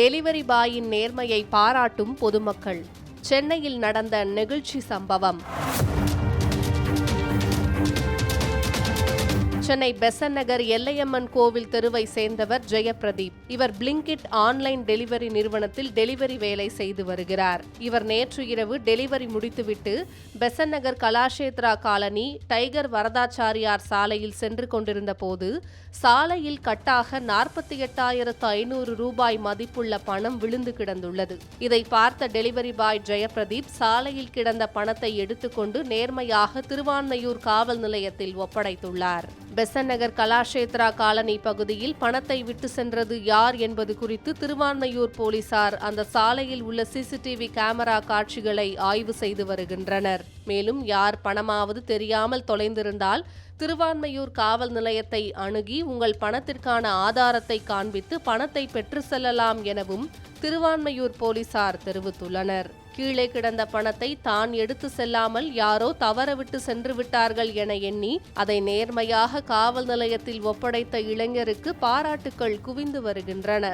Delivery பாயின் நேர்மையை பாராட்டும் பொதுமக்கள். சென்னையில் நடந்த நெகிழ்ச்சி சம்பவம். சென்னை பெசன் நகர் எல்லையம்மன் கோவில் தெருவை சேர்ந்தவர் ஜெயபிரதீப் இவர் பிளிங்கிட் ஆன்லைன் டெலிவரி நிறுவனத்தில் டெலிவரி வேலை செய்து வருகிறார். இவர் நேற்று இரவு டெலிவரி முடித்துவிட்டு பெசன் நகர் கலாஷேத்ரா காலனி டைகர் வரதாச்சாரியார் சாலையில் சென்று கொண்டிருந்த போது சாலையில் கட்டாக நாற்பத்தி எட்டாயிரத்து ஐநூறு ரூபாய் மதிப்புள்ள பணம் விழுந்து கிடந்துள்ளது. இதை பார்த்த டெலிவரி பாய் ஜெயபிரதீப் சாலையில் கிடந்த பணத்தை எடுத்துக்கொண்டு நேர்மையாக திருவான்மையூர் காவல் நிலையத்தில் ஒப்படைத்துள்ளார். பெசன் நகர் கலாஷேத்ரா காலனி பகுதியில் பணத்தை விட்டு சென்றது யார் என்பது குறித்து திருவான்மையூர் போலீசார் அந்த சாலையில் உள்ள சிசிடிவி கேமரா காட்சிகளை ஆய்வு செய்து வருகின்றனர். மேலும் யார் பணமாவது தெரியாமல் தொலைந்திருந்தால் திருவான்மையூர் காவல் நிலையத்தை அணுகி உங்கள் பணத்திற்கான ஆதாரத்தை காண்பித்து பணத்தை பெற்று செல்லலாம் எனவும் திருவான்மையூர் போலீசார் தெரிவித்துள்ளனர். கீழே கிடந்த பணத்தை தான் எடுத்து செல்லாமல் யாரோ தவறவிட்டு சென்று விட்டார்கள் என எண்ணி அதை நேர்மையாக காவல் நிலையத்தில் ஒப்படைத்த இளைஞருக்கு பாராட்டுக்கள் குவிந்து வருகின்றன.